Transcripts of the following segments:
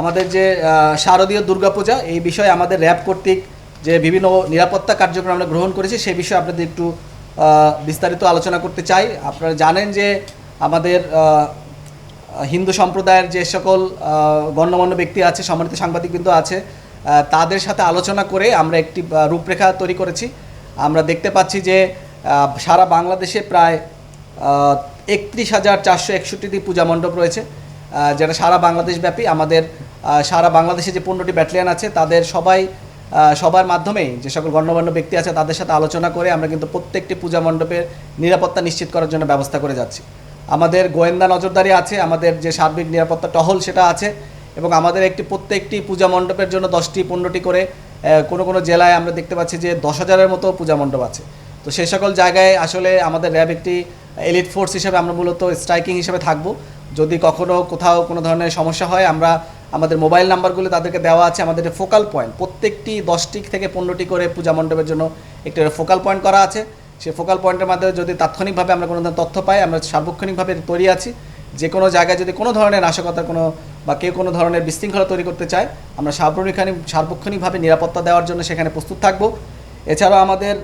আমাদের যে শারদীয় দুর্গাপূজা, এই বিষয়ে আমাদের র্যাব কর্তৃক যে বিভিন্ন নিরাপত্তা কার্যক্রম আমরা গ্রহণ করেছি সেই বিষয়ে আপনাদের একটু বিস্তারিত আলোচনা করতে চাই। আপনারা জানেন যে আমাদের হিন্দু সম্প্রদায়ের যে সকল গণ্যমান্য ব্যক্তি আছে, সম্মানিত সাংবাদিকবৃন্দ আছে তাদের সাথে আলোচনা করে আমরা একটি রূপরেখা তৈরি করেছি। আমরা দেখতে পাচ্ছি যে সারা বাংলাদেশে প্রায় একত্রিশ হাজার চারশো একষট্টিটি পূজা মণ্ডপ রয়েছে। যেটা সারা বাংলাদেশ ব্যাপী আমাদের সারা বাংলাদেশে যে পনেরোটি ব্যাটালিয়ান আছে, তাদের সবাই সবার মাধ্যমেই যে সকল গণ্যমান্য ব্যক্তি আছে তাদের সাথে আলোচনা করে আমরা কিন্তু প্রত্যেকটি পূজা মণ্ডপের নিরাপত্তা নিশ্চিত করার জন্য ব্যবস্থা করে যাচ্ছি। আমাদের গোয়েন্দা নজরদারি আছে, আমাদের যে সার্বিক নিরাপত্তা টহল সেটা আছে এবং আমাদের একটি প্রত্যেকটি পূজা মণ্ডপের জন্য দশটি, পনেরোটি করে কোনো কোনো জেলায় আমরা দেখতে পাচ্ছি যে দশ হাজারের মতো পূজা মণ্ডপ আছে। তো সেই সকল জায়গায় আসলে আমাদের র্যাব একটি এলিট ফোর্স হিসেবে আমরা মূলত স্ট্রাইকিং হিসেবে থাকব। যদি কখনো কোথাও কোনো ধরনের সমস্যা হয়, আমরা আমাদের মোবাইল নাম্বারগুলো তাদেরকে দেওয়া আছে, আমাদের ফোকাল পয়েন্ট প্রত্যেকটি দশটি থেকে পনেরোটি করে পূজা মণ্ডপের জন্য একটি ফোকাল পয়েন্ট করা আছে। সেই ফোকাল পয়েন্টের মাধ্যমে যদি তাৎক্ষণিকভাবে আমরা কোনো ধরনের তথ্য পাই, আমরা সার্বক্ষণিকভাবে তৈরি আছি। যে কোনো জায়গায় যদি কোনো ধরনের নাশকতার কোনো বা কেউ কোনো ধরনের বিশৃঙ্খলা তৈরি করতে চায়, আমরা সার্বক্ষণিক, সার্বক্ষণিকভাবে নিরাপত্তা দেওয়ার জন্য সেখানে প্রস্তুত থাকব। এছাড়াও আমাদের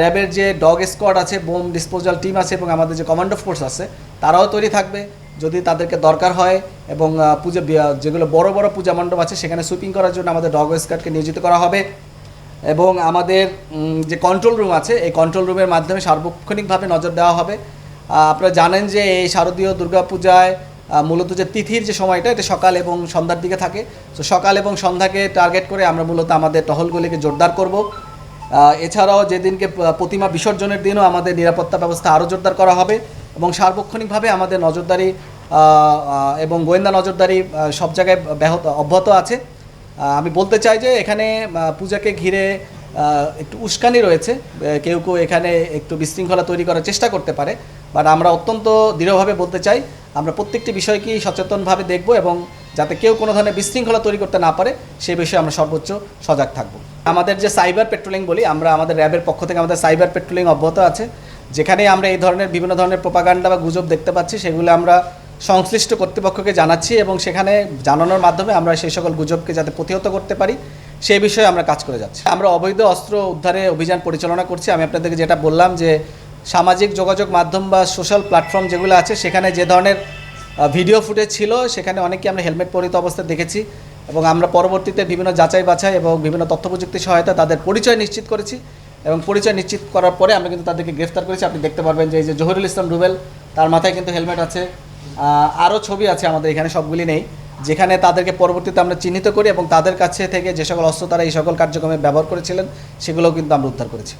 র্যাবের যে ডগ স্কোয়াড আছে, বোম ডিসপোজাল টিম আছে এবং আমাদের যে কমান্ডো ফোর্স আছে, তারাও তৈরি থাকবে। যদি তাদেরকে দরকার হয় এবং পূজা যেগুলো বড় বড় পূজা মণ্ডপ আছে, সেখানে সুইপিং করার জন্য আমাদের ডগ স্কোয়াডকে নিয়োজিত করা হবে। এবং আমাদের যে কন্ট্রোল রুম আছে, এই কন্ট্রোল রুমের মাধ্যমে সার্বক্ষণিকভাবে নজর দেওয়া হবে। আপনারা জানেন যে এই শারদীয় দুর্গাপূজায় মূলত যে তিথির যে সময়টা এটা সকাল এবং সন্ধ্যার দিকে থাকে। তো সকাল এবং সন্ধ্যাকে টার্গেট করে আমরা মূলত আমাদের টহলগুলিকে জোরদার করব। এছাড়াও যেদিনকে প্রতিমা বিসর্জনের দিনও আমাদের নিরাপত্তা ব্যবস্থা আরও জোরদার করা হবে। এবং সার্বক্ষণিকভাবে আমাদের নজরদারি এবং গোয়েন্দা নজরদারি সব জায়গায় ব্যাহত, অব্যাহত আছে। আমি বলতে চাই যে এখানে পূজাকে ঘিরে একটু উস্কানি রয়েছে। কেউ কেউ এখানে একটু বিশৃঙ্খলা তৈরি করার চেষ্টা করতে পারে। বাট আমরা অত্যন্ত দৃঢ়ভাবে বলতে চাই, আমরা প্রত্যেকটি বিষয়কেই সচেতনভাবে দেখব এবং যাতে কেউ কোনো ধরনের বিশৃঙ্খলা তৈরি করতে না পারে, সে বিষয়ে আমরা সর্বোচ্চ সজাগ থাকব। আমাদের যে সাইবার পেট্রোলিং বলি, আমরা আমাদের র্যাবের পক্ষ থেকে আমাদের সাইবার পেট্রোলিং অব্যাহত আছে। যেখানে আমরা এই ধরনের বিভিন্ন ধরনের প্রোপাগান্ডা বা গুজব দেখতে পাচ্ছি, সেগুলো আমরা সংশ্লিষ্ট কর্তৃপক্ষকে জানাচ্ছি এবং সেখানে জানানোর মাধ্যমে আমরা সেই সকল গুজবকে যাতে প্রতিহত করতে পারি, সেই বিষয়ে আমরা কাজ করে যাচ্ছি। আমরা অবৈধ অস্ত্র উদ্ধারে অভিযান পরিচালনা করছি। আমি আপনাদেরকে যেটা বললাম যে, সামাজিক যোগাযোগ মাধ্যম বা সোশ্যাল প্ল্যাটফর্ম যেগুলো আছে, সেখানে যে ধরনের ভিডিও ফুটেজ ছিল, সেখানে অনেকেই আমরা হেলমেট পরিত অবস্থায় দেখেছি এবং আমরা পরবর্তীতে বিভিন্ন যাচাই বাছাই এবং বিভিন্ন তথ্য প্রযুক্তি সহায়তা তাদের পরিচয় নিশ্চিত করেছি। এবং পরিচয় নিশ্চিত করার পরে আমরা কিন্তু তাদেরকে গ্রেফতার করেছি। আপনি দেখতে পারবেন যে এই যে জহিরুল ইসলাম রুবেল, তার মাথায় কিন্তু হেলমেট আছে। আরও ছবি আছে আমাদের এখানে, সবগুলি নেই, যেখানে তাদেরকে পরবর্তীতে আমরা চিহ্নিত করি এবং তাদের কাছে থেকে যে সকল অস্ত্র তারা এই সকল কার্যক্রমে ব্যবহার করেছিলেন, সেগুলোও কিন্তু আমরা উদ্ধার করেছি।